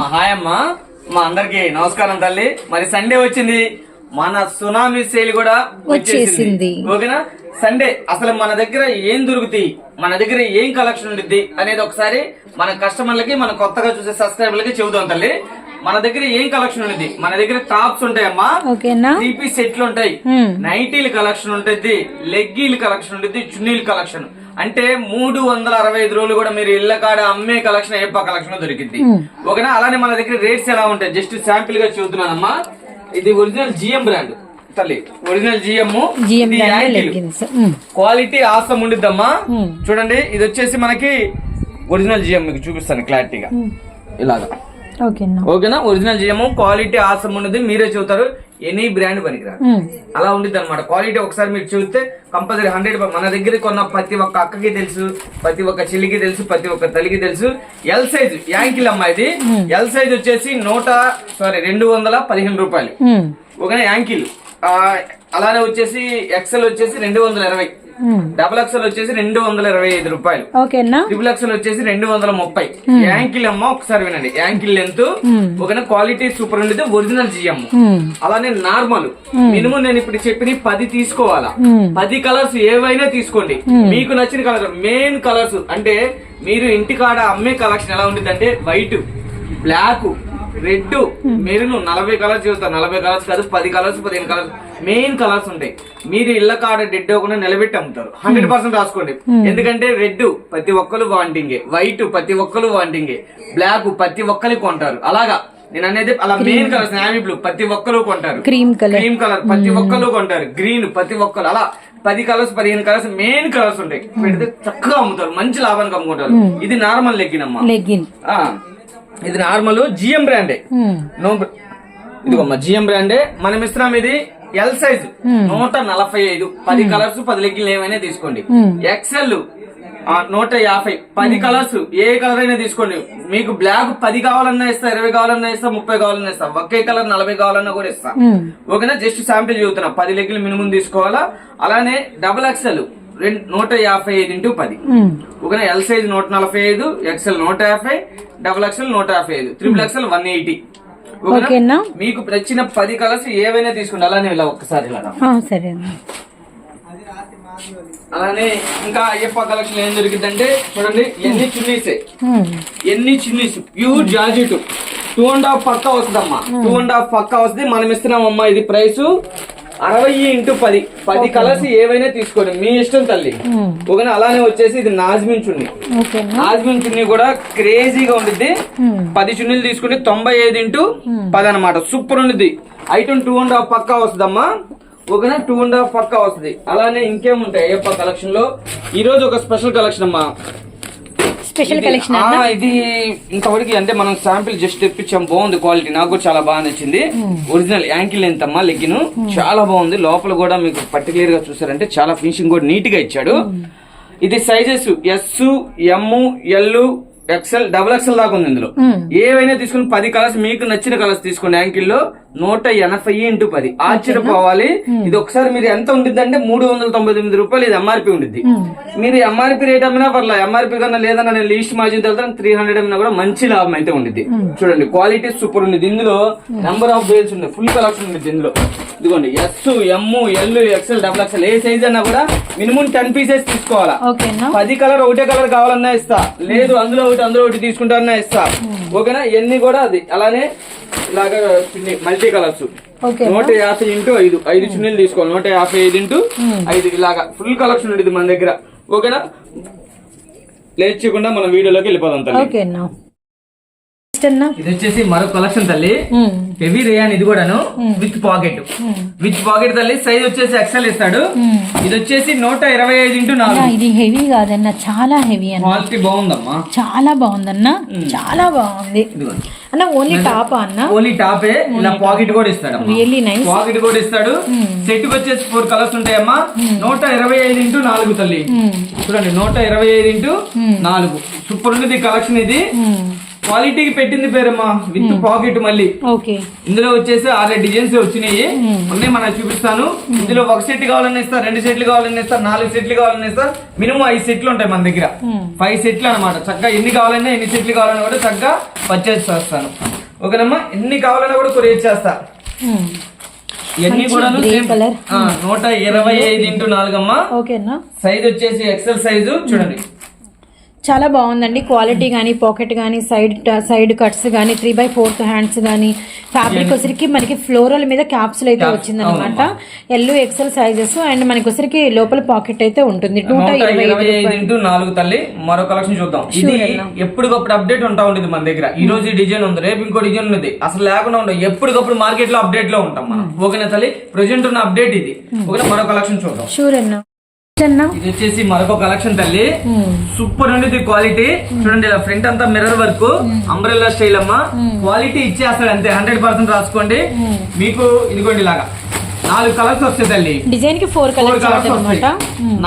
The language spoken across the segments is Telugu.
హాయ్ అమ్మా. మా అందరికి నమస్కారం తల్లి. మరి సండే వచ్చింది. మన సునామీ సేల్ కూడా వచ్చేసింది. ఓకేనా? సండే అసలు మన దగ్గర ఏం దొరుకుతాయి? మన దగ్గర ఏం కలెక్షన్ ఉంటుంది అనేది ఒకసారి మన కస్టమర్లకి మన కొత్తగా చూసే సబ్స్క్రైబర్లకి చెబుతాం తల్లి. మన దగ్గర ఏం కలెక్షన్ ఉంటుంది మన దగ్గర టాప్స్ ఉంటాయమ్మా త్రీ సెట్లు ఉంటాయి. నైటీల కలెక్షన్ ఉంటుంది లెగ్గీల కలెక్షన్ ఉంటుంది చున్నీల కలెక్షన్. అంటే మూడు వందల అరవై ఐదు రోజులు కూడా మీరు ఇళ్ళ కాడ అమ్మే కలెక్షన్ ఏపా కలెక్షన్ దొరికింది. ఓకేనా అలానే మన దగ్గర రేట్స్ ఎలా ఉంటాయి? జస్ట్ శాంపిల్గా చూస్తున్నానమ్మా. ఇది ఒరిజినల్ జిఎం బ్రాండ్. తల్లి ఒరిజినల్ జిఎం. క్వాలిటీ ఆసం ఉండిద్దమ్మా. చూడండి ఇది వచ్చేసి మనకి ఒరిజినల్ జిఎం మీకు చూపిస్తాను క్లారిటీగా. ఇలాగా. ఓకేనా? ఒరిజినల్ జిఎం క్వాలిటీ ఆసం ఉన్నది మీరే చూస్తారు ఎనీ బ్రాండ్ పనికిరాదు. అలా ఉండిద్ది అనమాట క్వాలిటీ ఒకసారి మీరు చూస్తే కంపల్సరీ హండ్రెడ్ మన దగ్గర కొన్న ప్రతి ఒక్క అక్కకి తెలుసు ప్రతి ఒక్క చెల్లికి తెలుసు ప్రతి ఒక్క తల్లికి తెలుసు. ఎల్ సైజ్ యాంకిల్ అమ్మా ఇది. ఎల్ సైజ్ వచ్చేసి నూట సారీ రెండు వందల పదిహేను రూపాయలు. ఓకేనా? యాంకిల్. ఆ, అలానే వచ్చేసి ఎక్సెల్ వచ్చేసి రెండు వందల ఇరవై. డబుల్ ఎక్సెల్ వచ్చేసి రెండు వందల ఇరవై ఐదు రూపాయలు. ఓకేనా ట్రిపుల్ ఎక్సెల్ వచ్చేసి రెండు వందల ముప్పై. యాంకిల్ అమ్మ ఒకసారి వినండి. యాంకిల్ లెంత్ ఓకేనా క్వాలిటీ సూపర్ ఉండేది ఒరిజినల్ జిఎం ఉమ్. అలానే నార్మల్ మినిమం నేను ఇప్పుడు చెప్పిన పది తీసుకోవాలా. పది కలర్స్ ఏవైనా తీసుకోండి. మీకు నచ్చిన కలర్ మెయిన్ కలర్స్ అంటే మీరు ఇంటికాడ అమ్మే కలెక్షన్ ఎలా ఉంటుంది అంటే వైట్ బ్లాక్ రెడ్ మెరూన్ నలభై కలర్స్ చూస్తారు నలభై కలర్స్ కాదు పది కలర్స్ పదిహేను కలర్స్ మెయిన్ కలర్స్ ఉంటాయి. మీరు ఇళ్ళ కాడ డెడ్ అవ్వకుండా నిలబెట్టి అమ్ముతారు. హండ్రెడ్ పర్సెంట్ రాసుకోండి. ఎందుకంటే రెడ్ ప్రతి ఒక్కరు వాంటింగే వైట్ ప్రతి ఒక్కరు వాంటింగే బ్లాక్ ప్రతి ఒక్కరు కొంటారు. అలాగా. నేను అనేది అలా మెయిన్ కలర్స్ నావీ బ్లూ ప్రతి ఒక్కరు కొంటారు. క్రీమ్ కలర్ క్రీమ్ కలర్ ప్రతి ఒక్కరు కొంటారు. గ్రీన్ ప్రతి ఒక్కరు. అలా పది కలర్స్ పదిహేను కలర్స్ మెయిన్ కలర్స్ ఉంటాయి. పెడితే చక్కగా అమ్ముతారు. మంచి లాభానికి అమ్ముకుంటారు. ఇది నార్మల్ లెగ్గిన్ ఆ, ఇది నార్మల్ జిఎం బ్రాండే. నో ఇదిగోమ్మా జిఎం బ్రాండే మనం ఇస్తున్నాం ఇది ఎల్ సైజ్ నూట నలభై ఐదు. పది కలర్స్ పది లెగ్గిన్లు ఏమైనా తీసుకోండి. ఎక్సెల్ నూట యాభై. పది కలర్స్ ఏ కలర్ అయినా తీసుకోండి. మీకు బ్లాక్ పది కావాలన్నా ఇస్తా ఇరవై కావాలన్నా ఇస్తా ముప్పై కావాలన్నా ఇస్తా. ఒకే కలర్ నలభై కావాలన్నా కూడా ఇస్తా. ఓకేనా? జస్ట్ శాంపిల్ చూస్తున్నా పది లెగ్గులు మినిమం తీసుకోవాలా? అలానే డబుల్ ఎక్సెల్ రెండు నూట యాభై ఐదు ఇంటూ పది. ఓకేనా? ఎల్ సైజ్ నూట నలభై ఐదు ఎక్సెల్ నూట యాభై డబుల్ ఎక్సెల్ నూట యాభై ఐదు. Triple XL one eighty. ఓకేనా? మీకు నచ్చిన పది కలర్స్ ఏవైనా తీసుకోండి. అలానే ఇలా ఒక్కసారి ఇలా సరే అలానే ఇంకా అయ్యప్ప కలెక్షన్ ఏం దొరికిందంటే చూడండి ఎన్ని చున్నీసే. ఎన్ని Chinni's. Pure georgette. Two and half పక్కా వస్తుందమ్మా. టూ అండ్ హాఫ్ పక్కా వస్తుంది. మనం ఇస్తున్నామమ్మా ఇది ప్రైస్. అరవై ఇంటూ పది. పది కలర్స్ ఏవైనా తీసుకోండి. మీ ఇష్టం తల్లి. ఓకేనా అలానే వచ్చేసి ఇది నాజ్మిన్ చున్నీ. నాజ్మిన్ చున్నీ కూడా క్రేజీగా ఉండిద్ది. పది చున్నీలు తీసుకుంటే తొంభై ఐదు ఇంటూ పది అనమాట సూపర్ ఉండిద్ది. ఐటమ్ టూ అండ్ హాఫ్ పక్కా వస్తుందమ్మా. ఓకేనా టూ అండ్ హాఫ్ పక్కా వస్తుంది. అలానే ఇంకేముంటాయి అయ్యప్ప కలెక్షన్లో ఈ రోజు ఒక స్పెషల్ కలెక్షన్ అమ్మా. స్పెషల్ ఇది- కలెక్షన్ ఇది ఇంతవరకు అంటే మనం శాంపిల్ జస్ట్ తెప్పించాం. బాగుంది క్వాలిటీ. నాకు కూడా చాలా బాగా నచ్చింది. ఒరిజినల్ యాంకిల్ ఎంత అమ్మా లెగ్గిన్. చాలా బాగుంది. లోపల కూడా మీకు పర్టికులర్గా చూసారంటే చాలా ఫినిషింగ్ కూడా నీట్గా ఇచ్చాడు. ఇది sizes S M L XL double XL దాకా ఉంది ఇందులో. ఏవైనా తీసుకుని పది కలర్స్ మీకు నచ్చిన కలర్స్ తీసుకోండి. యాంకిల్లో నూట ఎనభై ఇంటూ పది. ఆశ్చర్యపోవాలి. ఇది ఒకసారి మీరు ఎంత ఉండిద్ది అంటే మూడు వందల తొంభై తొమ్మిది రూపాయలు ఇది ఎంఆర్పి ఉండిద్ది. మీరు ఎంఆర్పి రేట్ అమ్మినా పర్లా ఎంఆర్పి కన్నా లేదన్నా నేను లీస్ట్ మార్జిన్ వెళ్తాను త్రీ హండ్రెడ్ అమ్మినా కూడా మంచి లాభం అయితే ఉండిద్ది. చూడండి క్వాలిటీ సూపర్ ఉంది ఇందులో నెంబర్ ఆఫ్ బేల్స్ ఉన్నాయి ఫుల్ కలెక్షన్ ఉంది ఇందులో. ఇదిగోండి S M L XL double XL ఏ సైజ్ అన్నా కూడా మినిమం టెన్ పీసెస్ తీసుకోవాలా. పది కలర్ ఒకటే కలర్ కావాలన్నా ఇస్తా. లేదు అందులో ఒకటి అందులో ఒకటి తీసుకుంటారన్నా ఇస్తా. ఓకేనా? ఇవన్నీ కూడా అది. అలానే ఇలాగా చున్నీ మల్టీ కలర్స్. నూట యాభై ఇంటూ ఐదు. ఐదు చున్నీలు తీసుకోవాలి. నూట యాభై ఐదు ఇంటూ ఐదు ఇలాగా. ఫుల్ కలెక్షన్ ఉండేది మన దగ్గర. ఓకేనా? లేట్ చేయకుండా మనం వీడియోలోకి వెళ్ళిపోదాం నెక్స్ట్ అన్న? ఇది వచ్చేసి మరో కలెక్షన్ తల్లి. హెవీ రేయాన్ ఇది కూడాను విత్ పాకెట్ విత్ పాకెట్ తల్లి సైజ్ వచ్చేసి ఎక్సెల్ ఇస్తాడు. ఇది వచ్చేసి నూట ఇరవై ఐదు ఇంటూ నాలుగు. ఇది హెవీ కాదన్న చాలా హెవీ అన్న. క్వాలిటీ బాగుందమ్మా. చాలా బాగుందన్న. చాలా బాగుంది. అన్న ఓన్లీ టాప్ అన్న? ఓన్లీ టాపే ఇలా పాకెట్ కూడా ఇస్తాడు రియల్లీ నైస్ పాకెట్ కూడా ఇస్తాడు. సెట్ వచ్చేసి ఫోర్ కలర్స్ ఉంటాయమ్మా. నూట ఇరవై ఐదు ఇంటూ నాలుగు తల్లి. చూడండి నూట ఇరవై ఐదు ఇంటూ నాలుగు. సూపర్ ఉంది కలెక్షన్ ఇది. క్వాలిటీకి పెట్టింది పేరమ్మా విత్ పాకెట్ మళ్ళీ. ఓకే. ఇందులో వచ్చేసి ఆరు డిజైన్స్ వచ్చినాయి. ఉన్నాయి మనం చూపిస్తాను. ఇందులో ఒక సెట్ కావాలని ఇస్తారు రెండు సెట్లు కావాలని ఇస్తారు నాలుగు సెట్లు కావాలని ఇస్తారు మినిమం ఐదు సెట్లు ఉంటాయి మన దగ్గర. ఫైవ్ సెట్లు అన్నమాట. చక్కగా ఎన్ని కావాలన్నా ఎన్ని సెట్లు కావాలన్నా కూడా చక్కగా పర్చేస్ చేస్తాను. ఓకేనమ్మా? ఎన్ని కావాలన్నా కూడా కొరియర్ చేస్తా. ఇవన్నీ కూడా. నూట ఇరవై ఐదు ఇంటూ నాలుగమ్మా. సైజ్ వచ్చేసి ఎక్సెల్ సైజు చూడండి. చాలా బాగుందండి. క్వాలిటీ కానీ పాకెట్ కానీ సైడ్ సైడ్ కట్స్ కానీ త్రీ బై ఫోర్త్ హ్యాండ్స్ కానీ ఫ్యాబ్రిక్ వచ్చరికి మనకి ఫ్లోరల్ మీద క్యాప్సుల్ అయితే వచ్చింది అనమాట ఎల్లు ఎక్సెల్ సైజెస్ అండ్ మనకి వచ్చరికి లోపల పాకెట్ అయితే ఉంటుంది. ఐదు ఇంటూ నాలుగు తల్లి మరో కలెక్షన్ చూద్దాం. ఇది ఎప్పటికప్పుడు అప్డేట్ ఉంటా ఉండేది మన దగ్గర. ఈ రోజు ఈ డిజైన్ ఉంది రేపు ఇంకో డిజైన్ ఉంది అసలు లేకుండా ఉండదు ఎప్పటికప్పుడు మార్కెట్లో అప్డేట్లో ఉంటాం మనం. ఓకేనా తల్లి? ప్రజెంట్ ఉన్న అప్డేట్ ఇది. ఓకేనా? మరో కలెక్షన్ చూద్దాం. షూర్ అన్న ఇది వచ్చేసి మరొక కలెక్షన్ తల్లి. సూపర్ ఉండేది క్వాలిటీ. చూడండి ఇలా ఫ్రంట్ అంతా మిర్రర్ వర్క్. అంబ్రెల్లా స్టైల్ అమ్మా. క్వాలిటీ ఇచ్చేస్తాడు అంతే హండ్రెడ్ పర్సెంట్ రాసుకోండి. మీకు ఇదిగోండి ఇలాగా. నాలుగు కలర్స్ వస్తాయి తల్లి. డిజైన్కి ఫోర్ కలర్స్ వస్తాయి.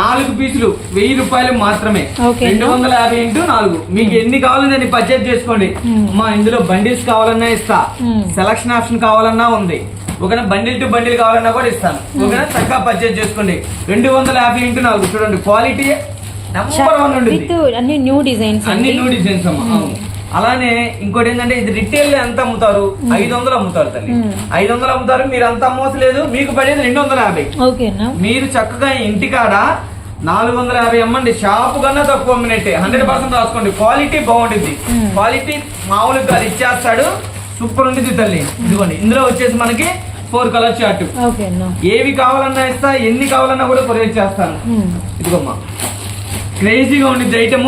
నాలుగు పీసులు వెయ్యి రూపాయలు మాత్రమే. రెండు వందల యాభై ఇంటూ నాలుగు. మీకు ఎన్ని కావాలని దాన్ని పర్చేజ్ చేసుకోండి. అమ్మా ఇందులో బండిల్స్ కావాలన్నా ఇస్తా. సెలక్షన్ ఆప్షన్ కావాలన్నా ఉంది. ఓకేనా బండిల్ టు బండిల్ కావాలన్నా కూడా ఇస్తాను. ఓకేనా చక్కగా పర్చేజ్ చేసుకోండి. రెండు వందల యాభై ఇంటూ నాలుగు. చూడండి క్వాలిటీ నెంబర్ వన్ విత్ అన్ని న్యూ డిజైన్స్ అన్ని న్యూ డిజైన్స్ అమ్మా. అవును. అలానే ఇంకోటి ఏంటంటే ఇది రిటైల్ ఎంత అమ్ముతారు? ఐదు వందలు అమ్ముతారు తల్లి. ఐదు వందలు అమ్ముతారు మీరు అంత అమ్మవసలేదు మీకు పడేది రెండు వందల యాభై. మీరు చక్కగా ఇంటికాడ నాలుగు వందల యాభై అమ్మండి. షాపు కన్నా తక్కువ అమ్మినట్టే. హండ్రెడ్ పర్సెంట్ రాసుకోండి. క్వాలిటీ బాగుంటుంది. క్వాలిటీ మామూలుగా ఇచ్చేస్తాడు. సూపర్ ఉంటుంది తల్లి. ఇదిగోండి. ఇందులో వచ్చేసి మనకి ఫోర్ కలర్ చార్ట్. ఏవి కావాలన్నా ఇస్తా ఎన్ని కావాలన్నా కూడా కొరియర్ చేస్తాను. ఇదిగోమ్మా. క్రేజీగా ఉండిద్ది ఐటమ్.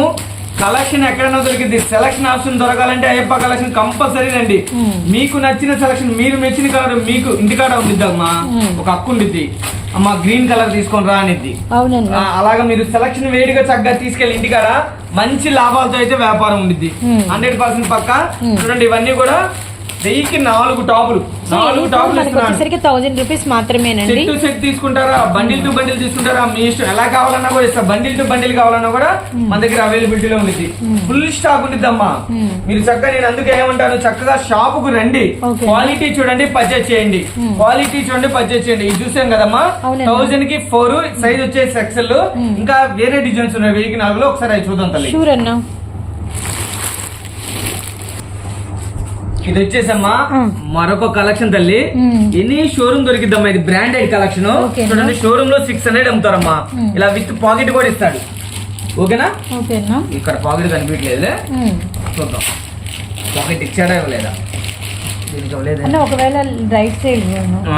కలెక్షన్ ఎక్కడైనా దొరికింది సెలక్షన్ ఆప్షన్ దొరకాలంటే అయ్యప్ప కలెక్షన్ కంపల్సరీ రండి. మీకు నచ్చిన సెలక్షన్ మీరు మెచ్చిన కలర్ మీకు ఇంటికాడ ఉండిద్ది అమ్మా. ఒక హక్కు ఉండిద్ది. అమ్మా గ్రీన్ కలర్ తీసుకొని రా ఆ, అలాగా మీరు సెలక్షన్ వేడిగా చక్కగా తీసుకెళ్ళి ఇంటికాడ మంచి లాభాలతో అయితే వ్యాపారం ఉండిద్ది. హండ్రెడ్ పర్సెంట్ పక్క. చూడండి ఇవన్నీ కూడా వెయ్యికి నాలుగు టాపులు. నాలుగు టాపులు వచ్చేసరికి థౌజండ్ రూపీస్ మాత్రమేనండి. సెట్ టు సెట్ తీసుకుంటారా? బండిల్ టు బండిల్ తీసుకుంటారా? మీ ఇష్టం. ఎలా కావాలన్నా కూడా ఇస్తా. బండిల్ టు బండిల్ కావాలన్నా కూడా మన దగ్గర అవైలబిలిటీలో ఉంది. ఫుల్ స్టాక్ ఉండిద్దమ్మా. మీరు చక్కగా నేను అందుకే ఏమంటాను చక్కగా షాప్కు రండి. క్వాలిటీ చూడండి పర్చేస్ చేయండి. క్వాలిటీ చూడండి పర్చేస్ చేయండి. ఇది చూసాం కదమ్మా. థౌజండ్కి ఫోర్ సైజ్ వచ్చేసి ఎక్సెల్ ఇంకా వేరే డిజైన్స్ ఉన్నాయి. వెయ్యికి నాలుగులో ఒకసారి చూద్దాం తల్లి షూర్ అన్న ఇది వచ్చేసమ్మా. మరొక కలెక్షన్ తల్లి. Mm. ఎనీ షోరూమ్ దొరికిద్దమ్మా ఇది బ్రాండెడ్ కలెక్షన్. చూడండి షోరూమ్లో సిక్స్ హండ్రెడ్ అమ్ముతారమ్మా ఇలా విత్ పాకెట్ కూడా ఇస్తాడు. ఓకేనా? ఇక్కడ పాకెట్ కనిపించలేదు ఉమ్. చూద్దాం. పాకెట్ ఇచ్చాడా దీనికి? అన్న ఒకవేళ రైట్ సైడ్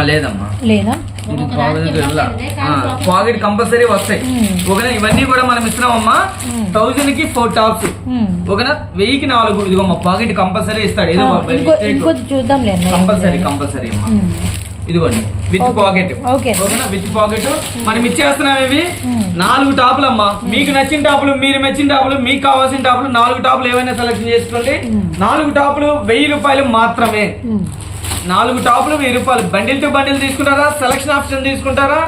లేదమ్మా. లేదా? పాకెట్ కంపల్సరీ వస్తాయి. ఓకేనా ఇవన్నీ కూడా మనం ఇస్తున్నామమ్మా థౌజండ్కి ఫోర్ టాప్స్. ఓకేనా వెయ్యికి నాలుగు ఇదిగోమ్మా పాకెట్ కంపల్సరీ ఇస్తాడు. ఏదో కంపల్సరీ కంపల్సరీ అమ్మా. ఇదిగోండి విత్. పాకెట్. ఓకేనా విత్ పాకెట్ మనం ఇచ్చేస్తున్నాం ఇవి. నాలుగు టాపులు అమ్మా. మీకు నచ్చిన టాపులు మీరు మెచ్చిన టాపులు మీకు కావాల్సిన టాపులు నాలుగు టాపులు ఏమైనా సెలెక్షన్ చేసుకోండి. నాలుగు టాపులు వెయ్యి రూపాయలు మాత్రమే. నాలుగు టాపులు వెయ్యి రూపాయలు. బండిల్ టు బండిల్ తీసుకుంటారా? సెలక్షన్ ఆప్షన్ తీసుకుంటారా?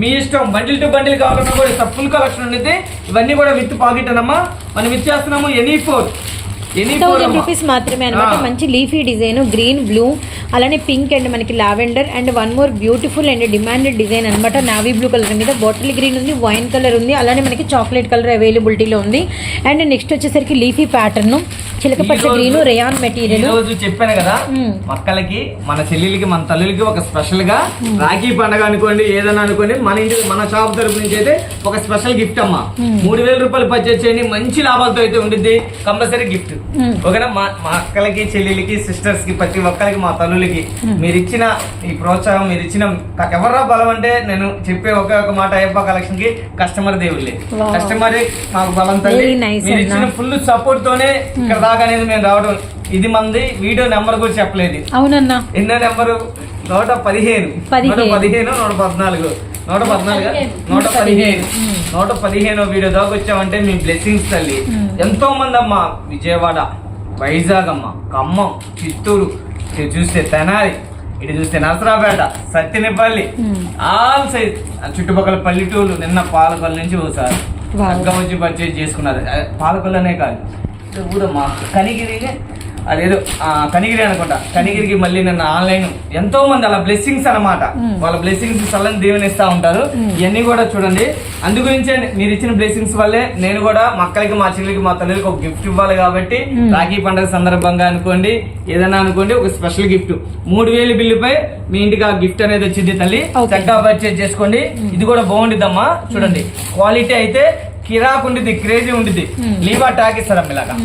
మీ ఇష్టం. బండిల్ టు బండిల్ కావాలన్నా కూడా ఫుల్ కలెక్షన్ ఉండేది ఇవన్నీ కూడా విత్ పాకెట్ అన్నమ్మా మనం ఇచ్చేస్తున్నాము ఎనీ ఫోర్. థౌజండ్ రూపీస్ మాత్రమే అనమాట ఆ. మంచి లీఫీ డిజైన్ గ్రీన్ బ్లూ అలానే పింక్ అండ్ మనకి lavender and one more beautiful and demanded design అనమాట నావీ బ్లూ కలర్ మీద బాటిల్ గ్రీన్ ఉంది వైన్ కలర్ ఉంది అలానే మనకి చాక్లెట్ కలర్ అవైలబిలిటీలో ఉంది. అండ్ నెక్స్ట్ వచ్చేసరికి లీఫీ ప్యాటర్న్ చిలకపచ్చ ఈ గ్రీన్ రేయాన్ మెటీరియల్ రోజు చెప్పాను కదా మ్మ్. మక్కలకి మన చెల్లెలకి మన తల్లులకి ఒక స్పెషల్గా రాఖీ పండగ అనుకోండి ఏదైనా అనుకోండి మన ఇంటి మన షాప్ తరపు నుంచి అయితే ఒక స్పెషల్ గిఫ్ట్ అమ్మా. మూడు వేల రూపాయలు పర్చేస్ చేయండి మంచి లాభాలతో అయితే ఉండిద్ది కంపల్సరీ గిఫ్ట్. ఓకేనా మా మా అక్కలకి చెల్లెలకి సిస్టర్స్కి ప్రతి ఒక్కరికి మా తల్లులకి మీరు ఇచ్చిన ఈ ప్రోత్సాహం మీరు ఇచ్చిన నాకు ఎవర్రా బలం అంటే నేను చెప్పే ఒకే ఒక మాట అయ్యప్ప కలెక్షన్కి కస్టమర్ దేవుళ్ళే. కస్టమరే మాకు బలం తల్లి. మీరు. ఇచ్చిన ఫుల్ సపోర్ట్ తోనే ఇక్కడ దాకా అనేది మేము రావడం. ఇది మంది వీడియో నెంబర్ కూడా చెప్పలేదు. అవునన్నా. ఎన్నో నెంబరు? నూట పదిహేను. పదిహేను. నూట పదిహేను నూట పద్నాలుగు. నూట పద్నాలుగు నూట పదిహేను. నూట పదిహేను వీడియో దాకా వచ్చామంటే మీ బ్లెస్సింగ్స్ తల్లి. ఎంతో మంది అమ్మ విజయవాడ వైజాగ్ అమ్మ ఖమ్మం చిత్తూరు ఇటు చూస్తే తెనాలి ఇటు చూస్తే నరసరాపేట సత్యనేపల్లి ఆల్ సైజ్ చుట్టుపక్కల పల్లెటూరు నిన్న పాలకొల్లు నుంచి ఒకసారి. చక్కగా వచ్చి పర్చేజ్ చేసుకున్నారు. పాలకొల్లనే కాదు. ఊరమ్మా కనిగిరి అదేదో ఆ, కనిగిరి అనుకుంటా. కనిగిరికి మళ్ళీ నిన్న ఆన్లైన్ ఎంతో మంది అలా బ్లెస్సింగ్స్ అన్నమాట. వాళ్ళ బ్లెస్సింగ్స్ చల్లని దీవెన ఇస్తా ఉంటారు. ఇవన్నీ కూడా చూడండి. అందు గురించే మీరు ఇచ్చిన బ్లెస్సింగ్స్ వల్లే నేను కూడా మా అక్కలకి మా చెల్లికి మా తల్లికి ఒక గిఫ్ట్ ఇవ్వాలి కాబట్టి రాఖీ పండుగ సందర్భంగా అనుకోండి ఏదైనా అనుకోండి ఒక స్పెషల్ గిఫ్ట్ మూడు వేలు బిల్లుపై మీ ఇంటికి ఆ గిఫ్ట్ అనేది వచ్చింది తల్లి. చక్కగా పర్చేజ్ చేసుకోండి. ఇది కూడా బాగుండిద్దమ్మా. చూడండి. క్వాలిటీ అయితే కిరాక్ ఉండిద్ది క్రేజీ ఉండిద్ది. లీవా టాక్ ఇస్తారమ్మ ఇలాగా.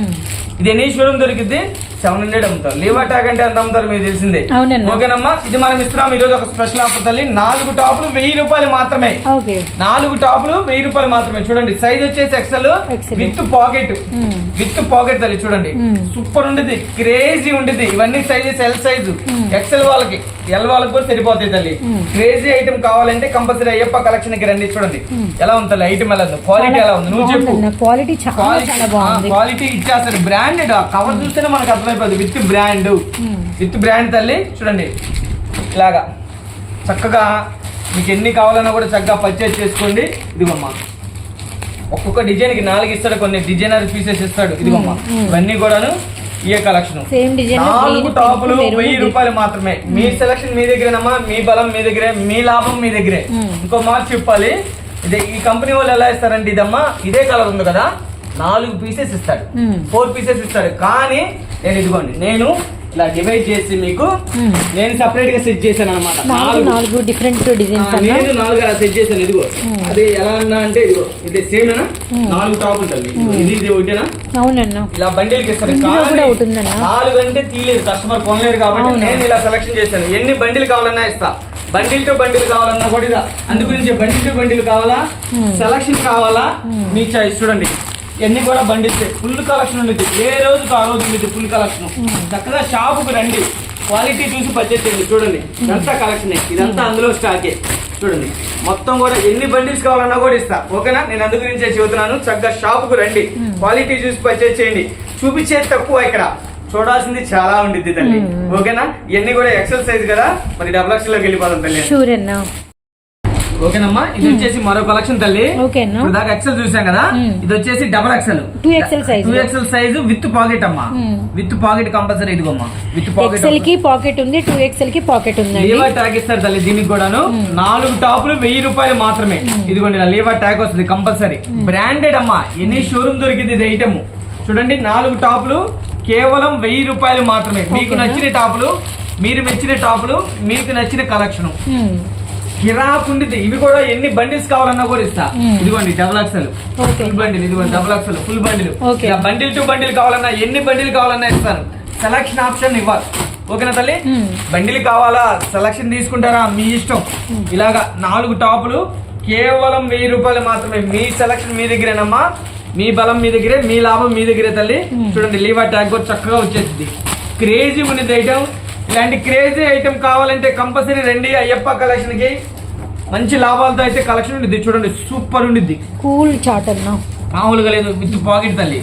ఇది ఎన్ని షోరూమ్ దొరికింది సెవెన్ హండ్రెడ్ అమ్ముతారు. లీవా టాక్ అంటే ఎంత అమ్ముతారు మీకు తెలిసిందే. ఓకేనమ్మా ఇది మనం ఇస్తున్నాం ఈ రోజు ఒక స్పెషల్ ఆఫర్ తల్లి. నాలుగు టాపులు వెయ్యి రూపాయలు మాత్రమే. నాలుగు టాపులు వెయ్యి రూపాయలు మాత్రమే. చూడండి సైజ్ వచ్చేసి XL. With pocket. With pocket తల్లి చూడండి. సూపర్ ఉండిద్ది క్రేజీ ఉండిద్ది. ఇవన్నీ సైజెస్ ఎల్ సైజు ఎక్సెల్ వాళ్ళకి. ఎల్ వాళ్ళకి కూడా సరిపోతాయి తల్లి. క్రేజీ ఐటమ్ కావాలంటే కంపల్సరీ అయ్యప్ప కలెక్షన్కి రండి చూడండి. ఎలా ఉంది తల్లి? ఐటమ్ ఎలా ఉంది? క్వాలిటీ ఎలా ఉంది? నువ్వు చెప్పు. క్వాలిటీ క్వాలిటీ ఇచ్చేస్తారు. బ్రాండెడ్ కవర్ చూస్తేనే మనకు అర్థమైపోతుంది విత్ బ్రాండ్ విత్ బ్రాండ్ తల్లి చూడండి. ఇలాగా. చక్కగా మీకు ఎన్ని కావాలన్నా కూడా చక్కగా పర్చేజ్ చేసుకోండి. ఇదిగమ్మా. ఒక్కొక్క డిజైన్కి నాలుగు ఇస్తాడు. కొన్ని డిజైనర్ పీసెస్ ఇస్తాడు. ఇదిగమ్మా. ఇవన్నీ కూడాను ఇయే కలెక్షన్. సేమ్ డిజైన్ నాలుగు టాపులు వెయ్యి రూపాయలు మాత్రమే. మీ సెలక్షన్ మీ దగ్గరేనమ్మా మీ బలం మీ దగ్గరే మీ లాభం మీ దగ్గరే. మ్మ్. ఇంకో మాట చెప్పాలి. ఇదే ఈ కంపెనీ వాళ్ళు ఎలా ఇస్తారంటే ఇదమ్మా ఇదే కలర్ ఉంది కదా నాలుగు పీసెస్ ఇస్తాడు. ఫోర్ పీసెస్ ఇస్తాడు. కానీ నేను ఇదిగోండి నేను ఇలా డివైడ్ చేసి మీకు మ్మ్. నేను సపరేట్గా సెట్ చేశాను అనమాట నాలుగు డిఫరెంట్ డిజైన్స్ నేను నాలుగు సెట్ చేశాను ఇదిగో. అది ఎలా అన్నా అంటే ఇదిగో ఇది సేమ్ నాలుగు టాపులు తల్లి ఇది ఇది ఒకటేనా? అవునన్నా. ఇలా బండిల్కి ఇస్తారు? నాలుగు అంటే తీయలేదు కస్టమర్ కొనలేరు కాబట్టి? నేను ఇలా సెలక్షన్ చేశాను. ఎన్ని బండిలు కావాలన్నా ఇస్తా. బండిల్ టు బండిల్ కావాలన్నా కూడా ఇదా. అందుగురించి బండిల్ టు బండిల్ కావాలా? Hmm. సెలక్షన్ కావాలా? మీ చాయిస్ చూడండి. ఎన్ని కూడా బండిల్స్ ఫుల్ కలెక్షన్ ఉండేది ఏ రోజుకి ఆ రోజు ఉండేది ఫుల్ కలెక్షన్. చక్కగా షాపుకు రండి. క్వాలిటీ చూసి పర్చేస్ చేయండి. చూడండి. ఇదంతా కలెక్షన్ ఇదంతా అందులో స్టాకే చూడండి. మొత్తం కూడా ఎన్ని బండిల్స్ కావాలన్నా కూడా ఇస్తా. ఓకేనా? నేను అందు గురించే చెబుతున్నాను. చక్కగా షాపుకు రండి. క్వాలిటీ చూసి పర్చేస్ చేయండి. చూపించేది తక్కువ ఇక్కడ. చూడాల్సింది చాలా ఉండిద్ది తల్లి. ఓకేనా? ఇవన్నీ కూడా ఎక్సెల్ సైజ్ కదా. మరి డబుల్ ఎక్సెల్లోకి వెళ్ళిపోదాం తల్లి. ఓకేనమ్మా? ఇది వచ్చేసి మరో కలెక్షన్ తల్లి. దాకా ఎక్సెల్ చూసాం కదా. ఇది వచ్చేసి double XL 2XL size. Two XL size with pocket అమ్మా. మ్మ్. విత్ పాకెట్ కంపల్సరీ ఇదిగోమ్మా. విత్ పాకెట్ ఎక్సెల్కి పాకెట్ ఉంది టూ ఎక్సెల్కి పాకెట్ ఉందండి. లీవర్ ట్యాగ్ ఇస్తారు తల్లి దీనికి కూడాను. నాలుగు టాపులు వెయ్యి రూపాయలు మాత్రమే. ఇదిగోండి లీవర్ ట్యాగ్ వస్తుంది కంపల్సరీ బ్రాండెడ్ అమ్మా ఎన్ని షోరూమ్ దొరికింది ఇది ఐటమ్ చూడండి నాలుగు టాపులు కేవలం వెయ్యి రూపాయలు మాత్రమే. మీకు? నచ్చిన టాపులు మీరు మెచ్చిన టాపులు మీకు నచ్చిన కలెక్షన్. కిరాక్ ఉండిద్ది ఇవి కూడా ఎన్ని బండిల్స్ కావాలన్నా కూడా ఇస్తా. ఇదిగోండి double XL okay. Full bundle ఇదిగోండి double XL full bundle. Bundle to bundle కావాలన్నా ఎన్ని బండిల్ కావాలన్నా ఇస్తాను సెలక్షన్ ఆప్షన్ ఇవ్వాలి. ఓకేనా తల్లి. బండిల్ కావాలా? సెలక్షన్ తీసుకుంటారా? మీ ఇష్టం. ఇలాగా నాలుగు టాపులు. కేవలం వెయ్యి రూపాయలు మాత్రమే. మీ సెలక్షన్ మీ దగ్గరేనమ్మా. మీ బలం మీ దగ్గరే మీ లాభం మీ దగ్గరే తల్లి. చూడండి లీవా ట్యాగ్ కూడా చక్కగా వచ్చేసింది. క్రేజీ ఉన్నది ఐటమ్ ఇలాంటి క్రేజీ ఐటమ్ కావాలంటే కంపల్సరీ రండి అయ్యప్ప కలెక్షన్కి. మంచి లాభాలతో అయితే కలెక్షన్ ఉండిద్ది చూడండి సూపర్ ఉండిద్ది. కూల్ చాట్ అన్నా మామూలుగా లేదు విత్ పాకెట్ తల్లి.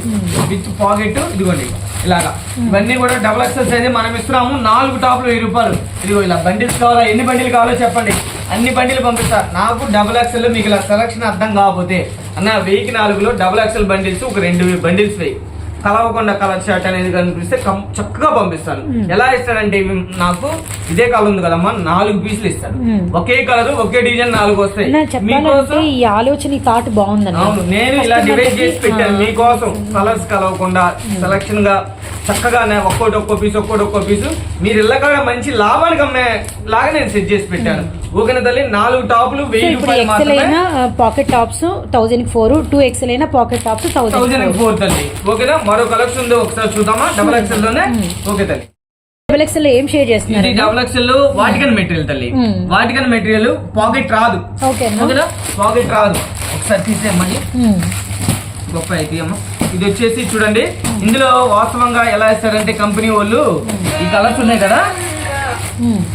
విత్ పాకెట్ ఇదిగోండి ఇలాగా. ఇవన్నీ కూడా డబుల్ ఎక్సెల్ సైజ్ మనం ఇస్తున్నాము నాలుగు టాప్లు వెయ్యి రూపాయలు. ఇదిగో ఇలా బండిల్స్ కావాలా ఎన్ని బండిలు కావాలో చెప్పండి. అన్ని బండిలు పంపిస్తారు నాకు డబుల్ ఎక్సెల్ మీకు ఇలా సెలక్షన్ అర్థం కాకపోతే అన్న వెయ్యికి నాలుగులో డబుల్ ఎక్సెల్ బండిల్స్ ఒక రెండు బండిల్స్ వెయ్యి. కలవకుండా కలర్ షర్ట్ అనేది కనిపిస్తే చక్కగా పంపిస్తాను ఎలా ఇస్తాడంటే నాకు ఇదే కలర్ ఉంది కదమ్మా నాలుగు పీసులు ఇస్తాడు. ఒకే కలర్ ఒకే డిజైన్ నాలుగు వస్తాయి. ఈ ఆలోచన థాట్ అవును నేను ఇలా డివైడ్ చేసి పెట్టాను. మీకోసం కలర్స్ కలవకుండా సెలక్షన్గా చక్కగా ఒక్కోటి ఒక్కో పీస్ ఒక్కోటి ఒక్కో పీసు మీరు ఇళ్ళకాడ మంచి లాభానికి అమ్మే లాగా నేను సెట్ చేసి పెట్టాను. ఓకేనా తల్లి నాలుగు టాపులు వెయ్యి ఇప్పుడు ఎక్సెల్ అయినా pocket tops thousand four two XL అయినా pocket tops thousand thousand four తల్లి. ఓకేనా? మరో కలెక్షన్ ఉంది ఒకసారి చూద్దామా? డబల్ ఎక్సెల్లోనే? ఓకే తల్లి. డబుల్ ఎక్సెల్ ఏం షేర్ చేస్తున్నారు డబుల్ ఎక్సెల్ వాటికన్ మెటీరియల్ తల్లి. వాటికన్ మెటీరియల్ పాకెట్ రాదు. ఓకేనా? పాకెట్ రాదు. ఒకసారి తీసేయమ్మని మ్మ్. గొప్ప అయితే అమ్మ. ఇది వచ్చేసి చూడండి. ఇందులో వాస్తవంగా ఎలా ఇస్తారంటే కంపెనీ వాళ్ళు ఈ కలర్స్ ఉన్నాయి కదా.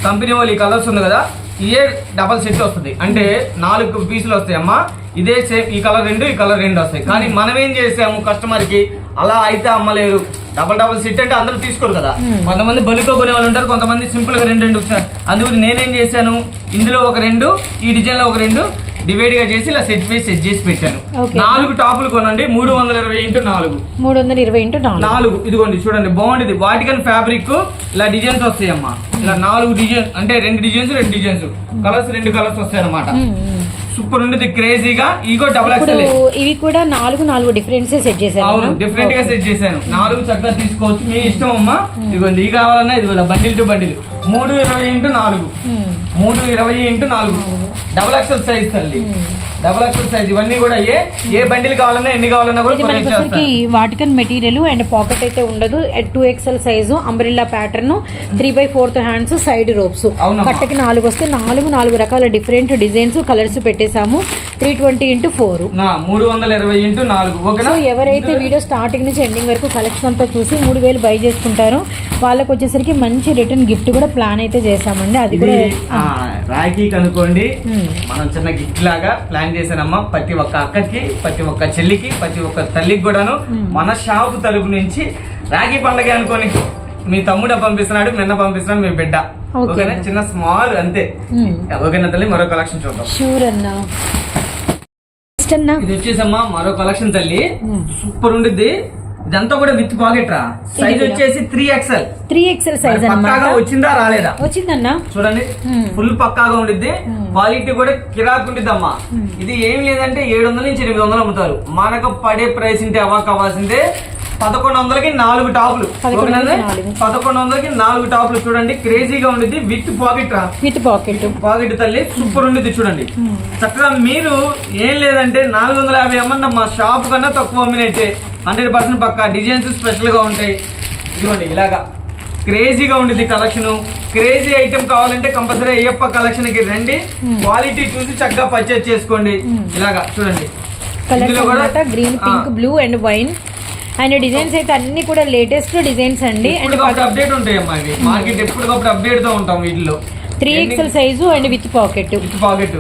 కంపెనీ వాళ్ళు ఈ కలర్స్ ఉంది కదా? ఇదే డబల్ సెట్ వస్తుంది. అంటే నాలుగు పీసులు వస్తాయి అమ్మా. ఇదే సేమ్ ఈ కలర్ రెండు ఈ కలర్ రెండు వస్తాయి. కానీ మనం ఏం చేసాము కస్టమర్కి అలా అయితే అమ్మలేరు డబల్ డబల్ సెట్ అంటే అందరూ తీసుకోరు కదా. కొంతమంది బలుకో కొనే వాళ్ళు ఉంటారు కొంతమంది సింపుల్గా రెండు రెండు. అందుకు నేనేం చేశాను? ఇందులో ఒక రెండు ఈ డిజైన్లో ఒక రెండు డివైడ్గా చేసి ఇలా సెట్ చేసి సెట్ చేసి పెట్టాను. నాలుగు టాపులు కొనండి. మూడు వందల ఇరవై ఇంటూ నాలుగు. మూడు వందల ఇరవై ఇంటూ నాలుగు. నాలుగు. ఇదిగోండి చూడండి బాగుంటుంది వాటికన్ ఫ్యాబ్రిక్ ఇలా డిజైన్స్ వస్తాయి అమ్మా ఇలా నాలుగు డిజైన్ అంటే రెండు డిజైన్స్ రెండు డిజైన్స్ కలర్స్ రెండు కలర్స్ వస్తాయి అనమాట. సూపర్ ఉంటుంది క్రేజీగా ఇగో డబుల్ ఎక్స్ఎల్ ఇవి కూడా నాలుగు నాలుగు డిఫరెన్స్ సెట్ చేశారు అవును డిఫరెంట్గా సెట్ చేశాను. నాలుగు చక్కగా తీసుకోవచ్చు. మీ ఇష్టం అమ్మా ఇదిగోండి ఈ కావాలన్నా ఇదిగో బండిల్ టు బండిల్ మూడు ఇరవై ఇంటూ నాలుగు. మ్మ్. మూడు ఇరవై ఇంటూ నాలుగు. డబుల్ ఎక్సెల్ సైజ్ తల్లి. డబుల్ ఎక్సెల్ సైజ్ ఇవన్నీ కూడా ఏ ఏ బండిల్ కావాలన్నా ఎన్ని కావాలన్నా కూడా వాటికన్ మెటీరియల్ అండ్ పాకెట్ అయితే ఉండదు. Two XL size umbrella pattern three by fourth hands side ropes. కట్టకి నాలుగు వస్తే నాలుగు నాలుగు రకాల డిఫరెంట్ డిజైన్స్ కలర్స్ పెట్టేశాము. త్రీ ట్వంటీ ఇంటూ ఫోర్ మూడు వందల ఇరవై ఇంటూ నాలుగు సో ఎవరైతే వీడియో స్టార్టింగ్ నుంచి ఎండింగ్ వరకు కలెక్షన్ అంతా చూసి మూడు వేలు బై చేసుకుంటారో వాళ్ళకి వచ్చేసరికి మంచి రిటర్న్ గిఫ్ట్ కూడా ప్లాన్ అయితే చేశామండి. అది కూడా రాఖీ కనుక్కోండి. మనం చిన్న గిఫ్ట్ లాగా ప్లాన్ చేశానమ్మా. ప్రతి ఒక్క అక్కకి ప్రతి ఒక్క చెల్లికి ప్రతి ఒక్క తల్లికి కూడాను మన షాపు తరపు నుంచి రాఖీ పండగ అనుకోని మీ తమ్ముడు పంపిస్తున్నాడు నిన్న పంపిస్తున్నాడు మీ బిడ్డ. ఓకేనా? చిన్న స్మాల్ అంతే. ఓకేనా తల్లి? మరో కలెక్షన్ చూద్దాం. షూర్ అన్నా. ఇది వచ్చేసమ్మా మరో కలెక్షన్ తల్లి. సూపర్ ఉండిద్ది. ఇదంతా కూడా విత్ పాకెట్ రా. సైజ్. వచ్చేసి three XL three XL size పక్కాగా వచ్చిందా? రాలేదా? వచ్చిందన్నా? చూడండి. ఫుల్ పక్కాగా ఉండిద్ది. క్వాలిటీ కూడా కిరాక్ ఉండిద్ది అమ్మా ఇది ఏం లేదంటే ఏడు వందల నుంచి ఎనిమిది వందలు అమ్ముతారు. మనకు పడే ప్రైస్ ఇంటే అవ్వక అవ్వాల్సిందే పదకొండు వందలకి నాలుగు టాపులు. పదకొండు? వందలకి నాలుగు. టాపులు. చూడండి క్రేజీగా ఉండిద్ది. విత్ పాకెట్ రా. విత్ పాకెట్ పాకెట్ తల్లి సూపర్ ఉండిద్ది చూడండి. చక్కగా మీరు ఏం లేదంటే నాలుగు వందల యాభై అమ్మన్న మా షాప్ కన్నా తక్కువ అమ్మినట్టే. హండ్రెడ్ పర్సెంట్ పక్క డిజైన్స్ స్పెషల్గా ఉంటాయి. ఇదిగోండి ఇలాగా క్రేజీగా ఉండిద్ది కలెక్షన్. క్రేజీ ఐటమ్ కావాలంటే కంపల్సరీ అయ్యప్ప కలెక్షన్కి రండి క్వాలిటీ చూసి చక్కగా పర్చేజ్ చేసుకోండి. ఇలాగా చూడండి. Green pink blue and wine. And designs అయితే అన్ని కూడా లేటెస్ట్ డిజైన్స్ అండి. అండ్ అప్డేట్ ఉంటాయి అమ్మా ఇవి మార్కెట్ ఎప్పటికప్పుడు అప్డేట్తో ఉంటాం వీటిలో three XL size and with pocket. With pocket.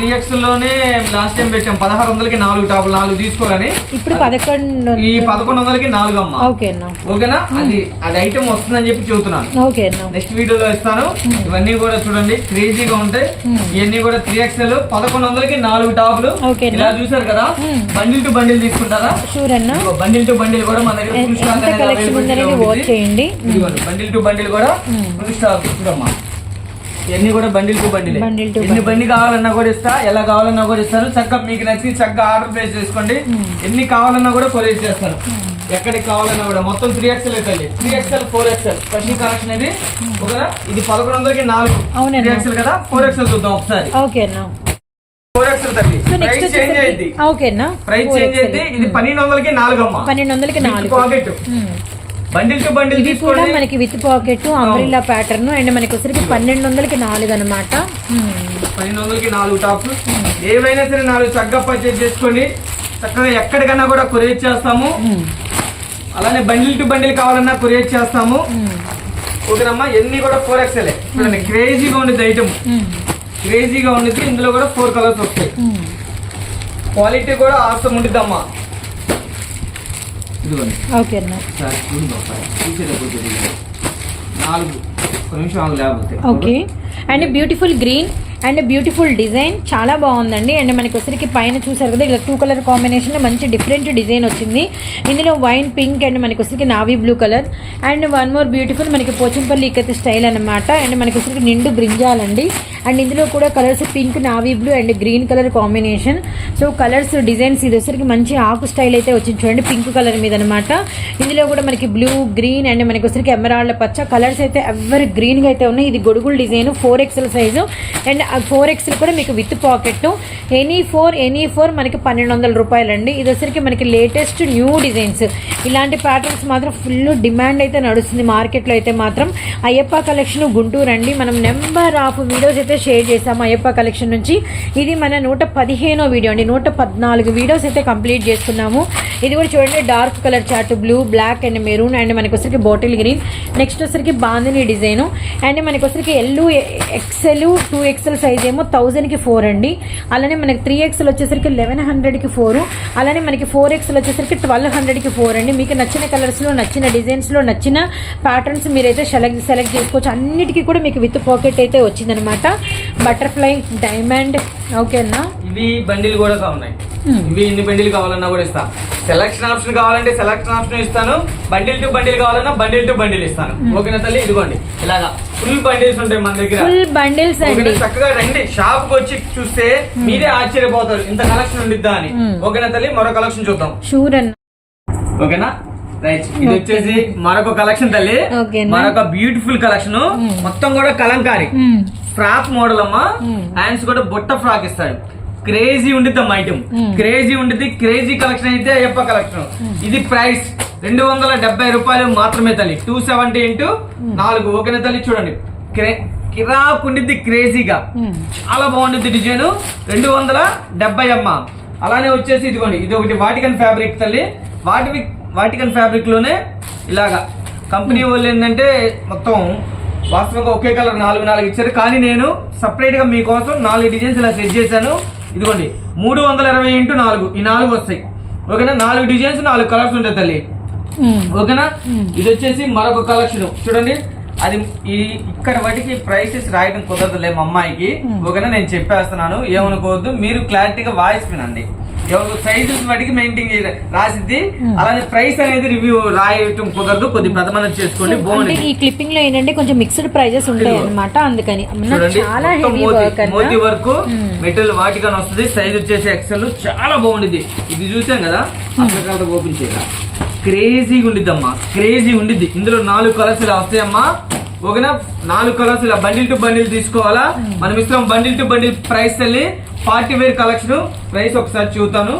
Three ఎక్స్లోనే last time పెట్టాం. పదహారు వందలకి నాలుగు టాపులు నాలుగు తీసుకోవాలని ఇప్పుడు పదకొండు ఈ పదకొండు వందలకి నాలుగు అమ్మ ఓకే అన్న. ఓకేనా? అది అది ఐటమ్ వస్తుందని చెప్పి చెబుతున్నాను. ఓకే అన్న. నెక్స్ట్ వీడియోలో ఇస్తాను. ఇవన్నీ కూడా చూడండి. క్రేజీగా ఉంటాయి. ఇవన్నీ కూడా త్రీ ఎక్స్ఎల్ పదకొండు వందలకి నాలుగు టాపులు ఇలా చూసారు కదా? బండిల్ టు బండిల్ తీసుకుంటారా? షూర్ అన్న. బండిల్ టు బండిల్ కూడా మన దగ్గర stock ఎంత అనేది బండిల్ టు బండిల్ కూడా ఫుల్ స్టాక్ చూడమ్మా. ఇవన్నీ కూడా బండిల్. To bundle. ఎన్ని బండి కావాలన్నా కూడా ఇస్తా ఎలా కావాలన్నా కూడా ఇస్తారు. చక్కగా మీకు నచ్చి చక్కగా ఆర్డర్ ప్లేస్ చేసుకోండి. ఎన్ని కావాలన్నా కూడా కొరియర్ చేస్తాను ఎక్కడికి కావాలన్నా కూడా. మొత్తం త్రీ ఎక్స్ఎల్ అవుతుంది three XL four XL special collection ఇది ఇది పదకొండు వందలకి నాలుగు. త్రీ ఎక్స్ఎల్ కదా? ఫోర్ ఎక్స్ఎల్ చూద్దాం ఒకసారి. ప్రైస్ చేంజ్ అయింది. అయితే ఇది పన్నెండు వందలకి నాలుగు అమ్మ పన్నెండు వందలకి నాలుగు. పాకెట్. బండిల్ టు బండిల్ కూడా మనకి with pocket umbrella pattern and మనకి వచ్చరికి పన్నెండు వందలకి నాలుగు అనమాట పన్నెండు వందలకి నాలుగు టాప్లు ఏవైనా సరే నాలుగు చక్కగా పర్చేజ్ చేసుకోండి. చక్కగా ఎక్కడికన్నా కూడా కొరియర్ చేస్తాము. అలానే బండిల్ టు బండిల్ కావాలన్నా కొరియర్ చేస్తాము. ఓకేనమ్మా ఎన్ని కూడా ఫోర్ ఎక్స్ఎల్ క్రేజీగా ఉండేది ఐటమ్ క్రేజీగా ఉండేది ఇందులో కూడా ఫోర్ కలర్స్ వస్తాయి. క్వాలిటీ కూడా ఆసం ఉండిద్దమ్మా. ఇదిగోండి. ఓకే అన్న. ఒకసారి చూడు ఒకసారి. చూసేటప్పుడు తెలియదు. నాలుగు ఒక నిమిషం ఆగు లేకపోతే okay. And beautiful green and beautiful design చాలా బాగుందండి. అండ్ మనకి వచ్చరికి పైన చూసారు కదా ఇలా టూ కలర్ కాంబినేషన్ మంచి డిఫరెంట్ డిజైన్ వచ్చింది. ఇందులో వైన్ పింక్ అండ్ మనకి వచ్చరికి navy blue colour. And one more beautiful మనకి పోచంపల్లి ఇక్కత స్టైల్ అనమాట అండ్ మనకి వచ్చరికి నిండు బ్రింజాలండి. అండ్ ఇందులో కూడా colours pink navy blue and green colour combination so colours designs ఇది వచ్చరికి మంచి ఆకు స్టైల్ అయితే వచ్చింది చూడండి పింక్ కలర్ మీద అనమాట ఇందులో కూడా మనకి బ్లూ గ్రీన్ అండ్ మనకి వచ్చరికి ఎమరాళ్ళ పచ్చ కలర్స్ అయితే ఎవరి గ్రీన్గా అయితే ఉన్నాయి. ఇది గొడుగుల design four XL size and four XL కూడా మీకు with pocket any four any four మనకి పన్నెండు వందల రూపాయలు అండి ఇది వచ్చరికి మనకి లేటెస్ట్ న్యూ డిజైన్స్ ఇలాంటి ప్యాటర్న్స్ మాత్రం ఫుల్ డిమాండ్ అయితే నడుస్తుంది మార్కెట్లో అయితే మాత్రం. అయ్యప్ప కలెక్షన్ గుంటూరు అండి మనం నెంబర్ ఆఫ్ వీడియోస్ అయితే షేర్ చేసాము అయ్యప్ప కలెక్షన్ నుంచి. ఇది మన నూట పదిహేనో వీడియో అండి. నూట పద్నాలుగు వీడియోస్ అయితే కంప్లీట్ చేసుకున్నాము. ఇది కూడా చూడండి dark colour chart blue black and maroon and మనకి వచ్చరికి బాటిల్ గ్రీన్. నెక్స్ట్ వచ్చరికి బాందిని డిజైను. అండ్ మనకి వచ్చరికి ఎల్లు ఎక్సెల్ టూ ఎక్సెల్ సైజ్ ఏమో థౌజండ్కి ఫోర్ అండి. అలానే మనకి త్రీ ఎక్స్ఎల్ వచ్చేసరికి లెవెన్ హండ్రెడ్కి ఫోర్. అలానే మనకి ఫోర్ ఎక్స్ఎల్ వచ్చేసరికి ట్వెల్వ్ హండ్రెడ్కి ఫోర్ అండి. మీకు నచ్చిన కలర్స్లో నచ్చిన డిజైన్స్లో నచ్చిన ప్యాటర్న్స్ మీరైతే సెలెక్ట్ సెలెక్ట్ చేసుకోవచ్చు. అన్నిటికీ కూడా మీకు విత్ పాకెట్ అయితే వచ్చిందనమాట. బటర్ఫ్లై డైమండ్ ఓకేనా? ఇవి బండిలు కూడా ఉన్నాయి. ఇవి ఇన్ని బండిలు కావాలన్నా కూడా ఇస్తా. సెలక్షన్ ఆప్షన్ కావాలంటే సెలక్షన్ ఆప్షన్ ఇస్తాను. బండిల్ టు బండిల్ కావాలన్నా బండిల్ టు బండిల్ ఇస్తాను. ఓకేనా తల్లి? ఇదిగోండి. ఇలాగా ఫుల్ బండిల్స్ ఉంటాయి మన దగ్గర. ఫుల్ బండిల్స్ అండి? చక్కగా రండి. షాప్కి వచ్చి చూస్తే మీరే ఆశ్చర్యపోతారు. ఇంత కలెక్షన్ ఉండిద్దా అని. ఓకేనా తల్లి? మరో కలెక్షన్ చూద్దాం. షూర్ అన్న. ఓకేనా? రైట్ ఇది వచ్చేసి మరొక కలెక్షన్ తల్లి? మరొక బ్యూటిఫుల్ కలెక్షన్. మొత్తం కూడా కలంకారీ. ఫ్రాక్ మోడల్ అమ్మా. హ్యాండ్స్ కూడా బుట్ట ఫ్రాక్ ఇస్తాడు. క్రేజీ ఉండిద్ది అమ్మా ఐటమ్. క్రేజీ ఉండిద్ది. క్రేజీ కలెక్షన్ అయితే అయ్యప్ప కలెక్షన్. ఇది ప్రైస్ రెండు వందల డెబ్బై రూపాయలు మాత్రమే తల్లి. టూ సెవెంటీ ఇంటూ నాలుగు. ఓకేనా తల్లి? చూడండి. క్రే కిరాక్ ఉండిద్ది క్రేజీగా. చాలా బాగుంటుంది డిజైన్. రెండు వందల డెబ్బై అమ్మ. అలానే వచ్చేసి ఇదిగోండి. ఇది ఒకటి వాటికన్ ఫ్యాబ్రిక్ తల్లి. వాటి వాటికన్ ఫ్యాబ్రిక్లోనే ఇలాగా. కంపెనీ వాళ్ళు ఏంటంటే మొత్తం వాస్తవంగా ఒకే కలర్ నాలుగు నాలుగు ఇచ్చారు. కానీ నేను సపరేట్గా మీకోసం నాలుగు డిజైన్స్ ఇలా సెట్ చేశాను. ఇదిగోండి మూడు వందల ఇరవై ఇంటూ నాలుగు. ఈ నాలుగు వస్తాయి. ఓకేనా? నాలుగు డిజైన్స్ నాలుగు కలర్స్ ఉంటాయి తల్లి. ఓకేనా. ఇది వచ్చేసి మరొక కలెక్షన్ చూడండి అది ఈ ఇక్కడ వాటికి ప్రైసెస్ రాయడం కుదరదులే మా అమ్మాయికి. మ్మ్. ఓకేనా? నేను చెప్పేస్తున్నాను. ఏమనుకోవద్దు. మీరు క్లారిటీగా వాయిస్ వినండి. సైజెస్ వాటికి మెయింటైన్ చేయాలి రాసిద్ది. అలానే ప్రైస్ అనేది రివ్యూ రాయటం కుదరదు. కొద్ది ప్రథమన చేసుకోండి. బాగుంది ఈ క్లిప్పింగ్లో ఏంటంటే కొంచెం మిక్స్డ్ ప్రైజెస్ ఉంటాయి ఇదిగో. అన్నమాట. అందుకని చాలా heavy work Moti work. Material వాటిగా వస్తుంది. సైజ్ వచ్చేసి ఎక్సెల్ చాలా బాగుండిద్ది. ఇది చూసాం కదా? అక్కడ ఓపెన్ చేయాలి క్రేజీగా ఉండిద్ది అమ్మా క్రేజీ ఉండిద్ది. ఇందులో నాలుగు కలర్స్ ఇలా వస్తాయమ్మా. ఓకేనా? నాలుగు కలర్స్ ఇలా బండిల్ టు బండిల్ తీసుకోవాలా? మనం ఇస్తాం బండిల్ టు బండిల్ ప్రైస్ వెళ్ళి పార్టీ వేర్ కలెక్షన్ ప్రైస్ ఒకసారి చూస్తాను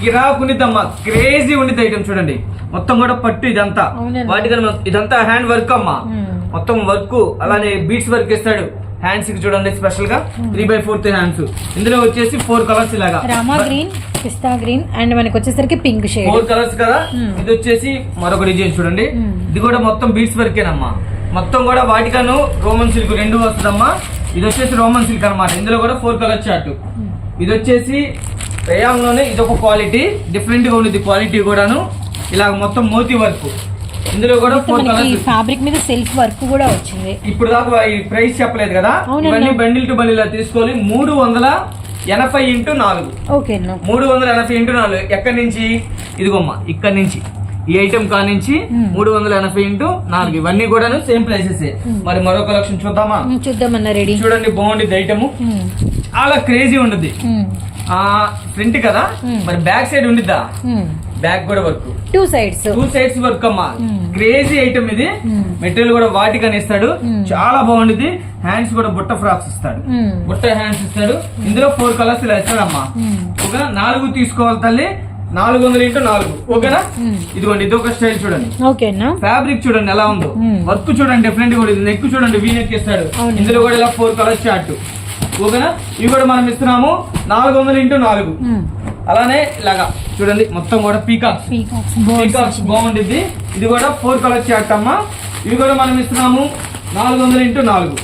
కిరాక్ ఉండిద్దమ్మా క్రేజీ ఉండిద్ది ఐటమ్ చూడండి. మొత్తం కూడా పట్టు ఇదంతా. వాటికన్నా ఇదంతా హ్యాండ్ వర్క్ అమ్మా. మ్మ్. మొత్తం వర్క్ అలానే బీట్స్ వర్క్ ఇస్తాడు. హ్యాండ్స్కి చూడండి స్పెషల్గా త్రీ బై ఫోర్త్ హ్యాండ్స్ ఇందులో వచ్చేసి ఫోర్ కలర్స్ ఇలాగా. రామా గ్రీన్ పిస్తా గ్రీన్ అండ్ మనకి వచ్చేసరికి పింక్ షేడ్ ఫోర్ కలర్స్ కదా. Hmm. ఇది వచ్చేసి మరొక డిజైన్ చూడండి. Hmm. ఇది కూడా మొత్తం బీట్స్ వర్కేనమ్మా మొత్తం కూడా వాటికను రోమన్ సిల్క్ రెండు వస్తుందమ్మా. ఇది వచ్చేసి రోమన్ సిల్క్ అన్నమాట. ఇందులో కూడా ఫోర్ కలర్ చార్ట్ ఇది వచ్చేసి రేయాన్లోనే ఇది ఒక క్వాలిటీ డిఫరెంట్గా ఉంది క్వాలిటీ కూడాను. ఇలా మొత్తం మోతీ వర్క్. ఇందులో కూడా ఫోర్ కలర్స్ ఫ్యాబ్రిక్ మీద సెల్ఫ్ వర్క్ కూడా వచ్చింది. ఇప్పుడు దాకా ఈ ప్రైస్ చెప్పలేదు కదా. ఇవన్నీ బండిల్ టు బండిల్ తీసుకోవాలి. మూడు వందల ఎనభై ఇంటూ నాలుగు. మూడు వందల ఎనభై ఇంటూ నాలుగు. ఎక్కడి నుంచి? ఇదిగోమ్మా ఇక్కడ నుంచి. ఈ ఐటమ్ కా నుంచి Hmm. మూడు వందల ఎనభై ఇంటూ నాలుగు. ఇవన్నీ కూడా సేమ్ ప్రైసెస్. మరి మరో కలెక్షన్ చూద్దామా? చూద్దామన్న రెడీ. చూడండి బాగుంటుంది ఐటమ్. చాలా క్రేజీ ఉంటుంది ఆ ఫ్రంట్ కదా. మరి బ్యాక్ సైడ్ ఉండిద్దా? బ్యాక్ కూడా work. Two sides two sides work అమ్మా. క్రేజీ ఐటమ్ ఇది. మెటీరియల్ కూడా వాటికని ఇస్తాడు. చాలా బాగుంటుంది హ్యాండ్స్ కూడా బుట్ట ఫ్రాక్స్ ఇస్తాడు. బుట్ట హ్యాండ్స్ ఇస్తాడు. ఇందులో ఫోర్ కలర్స్ ఇలా ఇస్తాడమ్మా. ఓకేనా నాలుగు తీసుకోవాలి తల్లి. నాలుగు వందలు ఇంటూ నాలుగు. ఓకేనా. ఇదిగోండి ఇది ఒక స్టైల్ చూడండి. ఓకే అన్న. ఫ్యాబ్రిక్ చూడండి ఎలా ఉందో. వర్క్ చూడండి డిఫరెంట్ కూడా ఇది నెక్ చూడండి వీ నెక్ ఇస్తాడు. ఇందులో కూడా ఇలా ఫోర్ కలర్స్ చార్ట్ ఓకేనా? ఇవి కూడా మనం ఇస్తున్నాము. నాలుగు వందలు ఇంటూ నాలుగు. అలానే ఇలాగా. చూడండి మొత్తం కూడా పీకాక్స్ పీకాక్స్ పీకాక్స్ బాగుండిద్ది. ఇది కూడా ఫోర్ కలర్ చార్ట్ అమ్మా. ఇవి కూడా మనం ఇస్తున్నాము. నాలుగు వందలు ఇంటూ నాలుగు.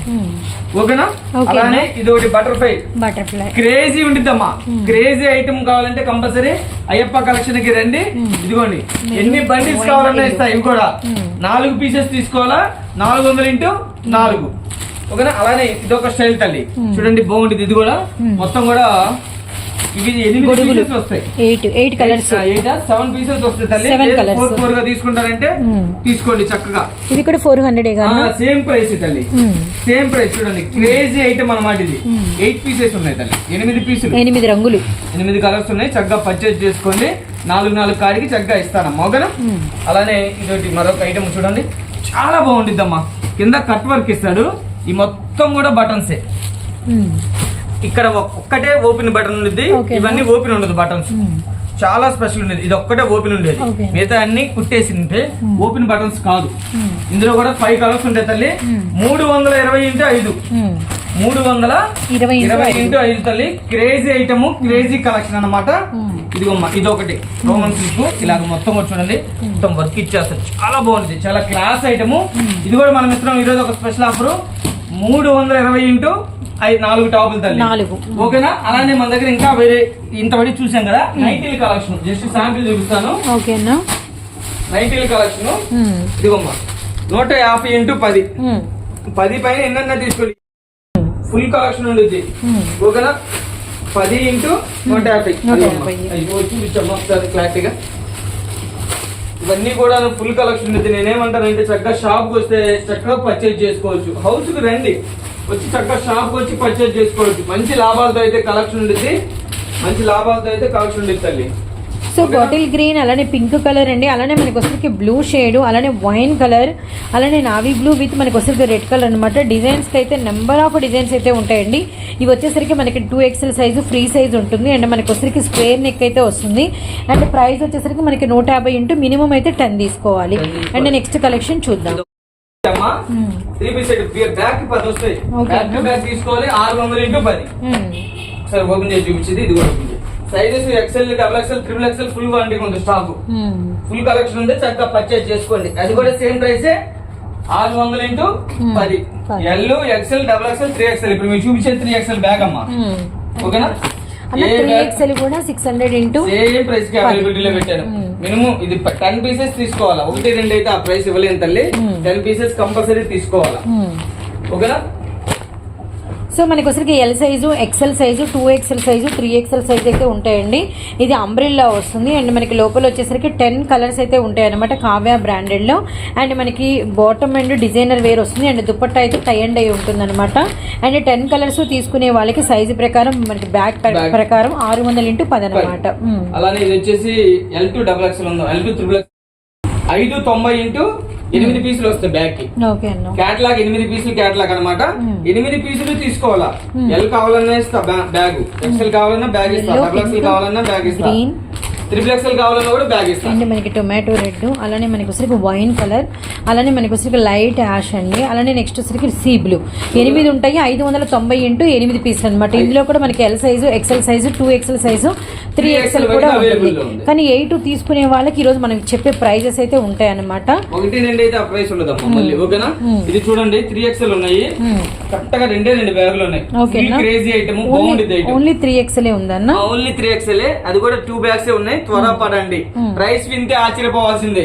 ఓకేనా? అలానే ఇది ఒకటి బటర్ఫ్లై. బటర్ఫ్లై. క్రేజీ ఉండిద్దమ్మా. క్రేజీ ఐటమ్ కావాలంటే కంపల్సరీ అయ్యప్ప కలెక్షన్కి రండి. ఇదిగోండి. ఎన్ని బండిల్స్ కావాలన్నా. ఇస్తాయి ఇవి కూడా. నాలుగు పీసెస్ తీసుకోవాలా? నాలుగు వందలు ఇంటూ నాలుగు. ఓకేనా? అలానే ఇది ఒక స్టైల్ తల్లి. చూడండి బాగుంటుంది. ఇది కూడా. మొత్తం కూడా eight eight colours seven pieces వస్తాయి Seven colours. ఫోర్ ఫోర్గా తీసుకుంటారంటే Hmm. తీసుకోండి చక్కగా. ఇది కూడా ఫోర్ హండ్రెడ్ సేమ్ ప్రైస్ తల్లి. సేమ్ ప్రైస్ చూడండి. క్రేజీ ఐటమ్ అన్నమాట ఇది. Hmm. ఎయిట్ పీసెస్ ఉన్నాయి తల్లి. ఎనిమిది పీసులు ఎనిమిది రంగులు. ఎనిమిది కలర్స్ ఉన్నాయి. చక్కగా పర్చేజ్ చేసుకోండి. నాలుగు నాలుగు కాడికి చక్కగా ఇస్తాను. ఓకేనా Hmm. అలానే ఇదొకటి మరొక ఐటమ్ చూడండి. చాలా బాగుండిద్దమ్మా. కింద కట్ వర్క్ ఇస్తాడు. ఈ మొత్తం కూడా బటన్సే. ఇక్కడ ఒక్- ఒక్కటే ఓపెన్ బటన్ ఉంది Okay. ఇవన్నీ ఓపెన్ ఉండదు బటన్స్. చాలా స్పెషల్ ఉండేది ఇది ఒక్కటే ఓపెన్ ఉండేది. మిగతా అన్ని కుట్టేసి ఉంటే. ఓపెన్ బటన్స్ కాదు. ఇందులో కూడా ఫైవ్ కలర్స్ ఉంటాయి తల్లి. మూడు వందల ఇరవై ఇంటూ ఐదు. మూడు వందల ఇరవై ఇంటూ ఐదు. తల్లి క్రేజీ ఐటమ్ క్రేజీ కలెక్షన్ అన్నమాట Hmm. ఇదిగోమ్మా ఇది ఒకటి రోమన్ సిల్క్ ఇలాగ మొత్తం కూడా చూడండి మొత్తం వర్క్ ఇచ్చేస్తారు చాలా బాగుంది చాలా క్లాస్ ఐటమ్ ఇది కూడా మనం ఇస్తున్నాం ఈరోజు ఒక స్పెషల్ ఆఫర్ మూడు వందల ఇరవై ఇంటూ ఐదు నాలుగు టాపులు తల్లి. నాలుగు. ఓకేనా? అలానే మన దగ్గర ఇంకా వేరే ఇంతవరకు చూసాం కదా నైటీల్ కలెక్షన్. జస్ట్ శాంపిల్ చూపిస్తాను. ఓకేనా నైటీల్ కలెక్షన్. మ్మ్. ఇదిగోమ్మా. నూట యాభై ఇంటూ పది. పది పైన ఎన్నన్నా తీసుకోండి. ఫుల్ కలెక్షన్ ఉండిద్ది. Hmm. ఓకేనా? పది ఇంటూ నూట యాభై. చూపించమ్మా ఒకసారి క్లారిటీగా. ఇవన్నీ కూడా ఫుల్ కలెక్షన్ ఉంది నేనేమంటానంటే చక్కగా షాప్కి వస్తే చక్కగా పర్చేజ్ చేసుకోవచ్చు. హౌస్కి రండి. వచ్చి చక్కగా షాప్ వచ్చి పర్చేజ్ చేసుకోవచ్చు. మంచి లాభాలతో అయితే కలెక్షన్ ఉంటుంది మంచి లాభాలతో అయితే కలెక్షన్ ఉంటుంది తల్లి. సో బాటిల్ గ్రీన్ అలానే పింక్ కలర్ అండి. అలానే మనకి వచ్చరికి బ్లూ షేడ్ అలానే వైన్ కలర్ అలానే నావీ బ్లూ విత్ మనకి వచ్చరికి రెడ్ కలర్ అనమాట డిజైన్స్కి అయితే నెంబర్ ఆఫ్ డిజైన్స్ అయితే ఉంటాయండి. ఇవి వచ్చేసరికి మనకి two XL size free size ఉంటుంది. అండ్ మనకి వచ్చరికి స్క్వేర్ నెక్ అయితే వస్తుంది. అండ్ ప్రైస్ వచ్చేసరికి మనకి నూట యాభై ఇంటూ మినిమం అయితే టెన్ తీసుకోవాలి. అండ్ నెక్స్ట్ కలెక్షన్ చూద్దాం. త్రీ పీస్ సెట్ బ్యాక్ పది వస్తాయి. బ్యాక్ టు బ్యాక్ తీసుకోవాలి ఆరు వందలు ఇంటూ పది. సరే ఓపెన్ చేసి చూపించింది ఇది కూడా open sizes XL double XL triple XL full quantity ఉంది స్టాక్. ఫుల్ కలెక్షన్ ఉంది చక్కగా పర్చేజ్ చేసుకోండి అది కూడా సేమ్ ప్రైసే ఆరు వందలు ఇంటూ. పది. L XL double XL three XL ఇప్పుడు మీరు చూపించే త్రీ ఎక్సెల్ బ్యాగ్ అమ్మా. ఓకేనా అన్న త్రీ ఎక్స్ఎల్ కూడా సిక్స్ హండ్రెడ్ ఇంటూ సేమ్ ప్రైస్కి అవైలబిలిటీలో పెట్టాను. Hmm. మినిమం ఇది టెన్ పీసెస్ తీసుకోవాలా? ఒకటి రెండు అయితే ఆ ప్రైస్ ఇవ్వలేను తల్లి. Hmm. టెన్ పీసెస్ కంపల్సరీ తీసుకోవాలా? ఓకేనా సో మనకి వచ్చరికి L size XL size two XL size three XL size అయితే ఉంటాయండి. ఇది అంబ్రిల్లా వస్తుంది. అండ్ మనకి లోపల వచ్చేసరికి టెన్ కలర్స్ అయితే ఉంటాయి అనమాట కావ్య బ్రాండెడ్లో అండ్ మనకి బాటమ్ అండ్ డిజైనర్ వేర్ వస్తుంది. అండ్ దుపట్టా అయితే టై అండ్ అయి ఉంటుంది అనమాట అండ్ టెన్ కలర్స్ తీసుకునే వాళ్ళకి సైజు ప్రకారం మనకి బ్యాక్ Bag. ప్రకారం ఆరు వందల ఇంటూ పది అనమాట అలానే ఇది వచ్చేసి ఎల్ టూ డబుల్ ఎక్స్ఎల్ ఉందో? ఎల్ టూ త్రిబుల్ ఐదు తొంభై ఇంటూ ఎనిమిది పీసులు వస్తాయి బ్యాగ్కి క్యాట్లాగ్ ఎనిమిది పీసులు క్యాట్లాగ్ అన్నమాట Hmm. ఎనిమిది పీసులు తీసుకోవాలా Hmm. ఎల్ కావాలన్నా ఇస్తా బ్యాగ్ ఎక్సెల్ కావాలన్నా బ్యాగ్ ఇస్తా డబుల్ pink, కావాలన్నా బ్యాగ్ ఇస్తా. త్రిపుల్ ఎక్సెల్ కావాలన్నా కూడా బ్యాగ్ ఇస్తా. అండ్ మనకి టొమాటో రెడ్ అలానే మనకి వచ్చరికి వైన్ కలర్ అలానే మనకి వచ్చరికి లైట్ యాష్ అండి అలానే నెక్స్ట్ వచ్చరికి సీ బ్లూ ఎనిమిది ఉంటాయి ఐదు వందల తొంభై ఇంటూ ఎనిమిది పీసులు అనమాట ఇందులో కూడా మనకి L size XL size two XL size three 3XL XL కూడా ఉంటుంది. కానీ ఎయిట్ తీసుకునే వాళ్ళకి ఈరోజు మనకి చెప్పే ప్రైజెస్ అయితే ఉంటాయి అనమాట ఒకటి రెండు అయితే ఆ ప్రైస్ ఉండదమ్మా మళ్ళీ ఓకేనా? Hmm. ఇది చూడండి త్రీ ఎక్సెల్ ఉన్నాయి. కరెక్ట్గా రెండే రెండు బ్యాగులు ఉన్నాయి. ఓకేనా? క్రేజీ ఐటమ్ బాగుండేది ఐటమ్ ఓన్లీ త్రీ ఎక్సెల్ ఉందన్న? ఓన్లీ త్రీ ఎక్స్ఎల్ అది కూడా టూ బ్యాగ్స్ ఉన్నాయి. త్వరగా పడండి Hmm. ప్రైస్ వింటే ఆశ్చర్యపోవాల్సిందే.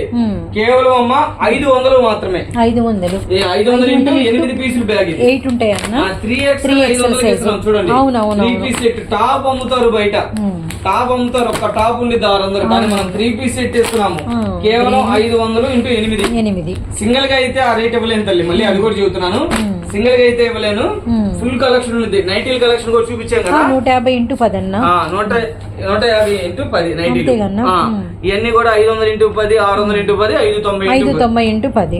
కేవలం అమ్మ ఐదు వందలు మాత్రమే. ఐదు వందలు. ఐదు వందలు ఇంటూ ఎనిమిది పీసులు బ్యాగ్ ఎయిట్ ఉంటాయి అన్న? త్రీ ఎక్స్ 3XL ఐదు చూడండి. త్రీ. పీస్ టాప్ అమ్ముతారు బయట. టాప్ అమ్ముతారు ఒక టాప్ ఉంది ఆరు వందలు కానీ మనం త్రీ పీస్ సెట్ ఇస్తున్నాము Hmm. కేవలం ఐదు వందలు ఇంటూ ఎనిమిది. ఎనిమిది. సింగిల్గా అయితే ఆ రేట్ ఇవ్వలేను తల్లి మళ్ళీ అది కూడా చెబుతున్నాను. సింగిల్గా అయితే ఇవ్వలేను. ఫుల్ కలెక్షన్ ఉంది. నైటీల్ కలెక్షన్ కూడా చూపించాను కదా. నూట యాభై ఇంటూ పది అన్న? నూట నూట యాభై ఇంటూ పది? మ్మ్. ఇవన్నీ కూడా ఐదు వందలు ఇంటూ పది ఆరు వందలు ఇంటూ పది ఐదు తొంభై ఐదు. తొంభై ఇంటూ పది.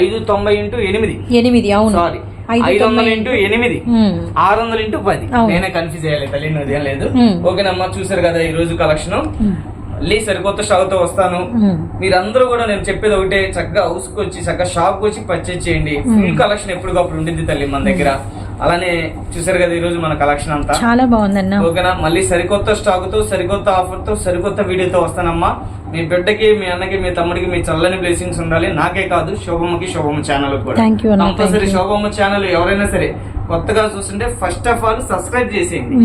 ఐదు తొంభై ఇంటూ ఎనిమిది. ఎనిమిది అవును. సారీ ఐదు వందలు ఇంటూ ఎనిమిది. ఆరు వందలు ఇంటూ పది. నేనే కన్ఫ్యూజ్ అయ్యాలి తల్లి ఏం లేదు మ్మ్. ఓకేనమ్మా చూసారు కదా ఈ రోజు కలెక్షన్. మళ్ళీ సరికొత్త షాప్తో వస్తాను. మీరందరూ కూడా నేను చెప్పేది ఒకటే చక్కగా హౌస్కి వచ్చి చక్కగా షాప్కి వచ్చి పర్చేజ్ చేయండి ఫుల్ కలెక్షన్ ఎప్పటికప్పుడు ఉండిద్ది తల్లి మన దగ్గర అలానే చూసారు కదా ఈ రోజు మన కలెక్షన్ అంతా? చాలా బాగుందన్న. ఓకేనా? మళ్ళీ సరికొత్త స్టాక్తో సరికొత్త ఆఫర్తో సరికొత్త వీడియోతో వస్తానమ్మా. మీ బిడ్డకి మీ అన్నకి మీ తమ్ముడికి మీ చల్లని బ్లెస్సింగ్స్ ఉండాలి. నాకే కాదు శోభమ్మకి శోభమ్మ ఛానల్ కూడా. కంపల్సరీ. శోభమ్మ ఛానల్ ఎవరైనా సరే కొత్తగా చూస్తుంటే ఫస్ట్ ఆఫ్ ఆల్ సబ్స్క్రైబ్ చేసేయండి.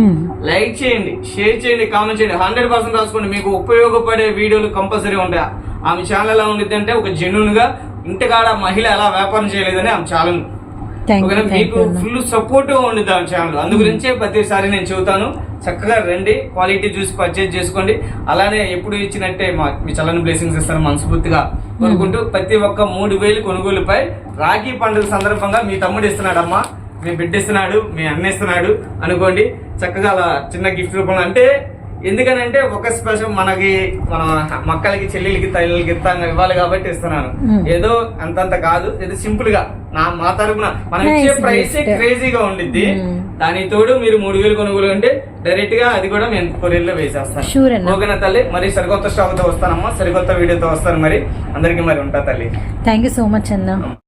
లైక్ చేయండి షేర్ చేయండి కామెంట్ చేయండి. హండ్రెడ్ పర్సెంట్ రాసుకోండి. మీకు ఉపయోగపడే వీడియోలు కంపల్సరీ ఉంటాయి. ఆమె ఛానల్ ఎలా ఉండిద్ది అంటే ఒక జెన్యున్గా ఇంటికాడ మహిళ ఎలా వ్యాపారం చేయలేదని ఆమె ఛానల్ మీకు ఫుల్ సపోర్ట్ ఆమె ఛానల్ అందు గురించే ప్రతిసారి నేను చెబుతాను చక్కగా రండి క్వాలిటీ చూసి పర్చేజ్ చేసుకోండి. అలానే ఎప్పుడు ఇచ్చినట్టే మా మీ చల్లని బ్లెస్సింగ్స్ ఇస్తాను మనస్ఫూర్తిగా కోరుకుంటూ ప్రతి ఒక్క మూడు వేలు కొనుగోలుపై రాఖీ పండుగ సందర్భంగా మీ తమ్ముడు ఇస్తున్నాడమ్మా. మీ బిడ్డ ఇస్తున్నాడు మీ అన్న ఇస్తున్నాడు అనుకోండి చక్కగా అలా చిన్న గిఫ్ట్ రూపంలో అంటే ఎందుకనంటే ఒక స్పెషల్ మనకి మన మక్కలకి చెల్లెలకి తల్లికి ఇస్తాను ఇవ్వాలి కాబట్టి ఇస్తున్నాను. ఏదో అంతంత కాదు ఏదో సింపుల్గా. నా మా తరపున మనం ఇచ్చే ప్రైస్. క్రేజీగా ఉండిద్ది. దానికి తోడు మీరు మూడు వేలు కొనుగోలు అంటే డైరెక్ట్గా అది కూడా నేను కొరియర్లో వేసేస్తాను. ఓకేనా తల్లి? మరి సరికొత్త స్టాక్తో వస్తానమ్మా. సరికొత్త వీడియోతో వస్తాను మరి. అందరికి మరి ఉంటా తల్లి. థ్యాంక్ యూ సో మచ్ అన్న.